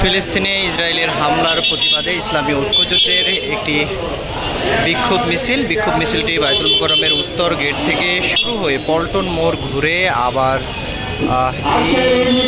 ফিলিস্তিনে ইসরায়েলের হামলার প্রতিবাদে ইসলামী ঐক্যজোটের একটি বিক্ষোভ মিছিল। বিক্ষোভ মিছিলটি বাইতুল মুকরমের উত্তর গেট থেকে শুরু হয়ে পল্টন মোড় ঘুরে আবার এই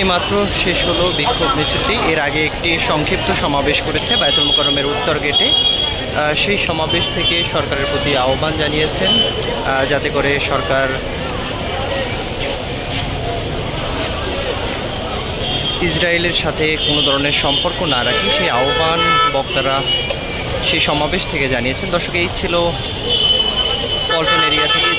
এইমাত্র শেষ হলো বিক্ষোভ মিছিলটি। এর আগে একটি সংক্ষিপ্ত সমাবেশ করেছে বায়তুল মোকারমের উত্তর গেটে। সেই সমাবেশ থেকে সরকারের প্রতি আহ্বান জানিয়েছেন। যাতে করে সরকার ইসরায়েলের সাথে কোনো ধরনের সম্পর্ক না রাখে। সেই আহ্বান বক্তারা সেই সমাবেশ থেকে জানিয়েছেন। দর্শক, এই ছিল পল্টন এরিয়া থেকে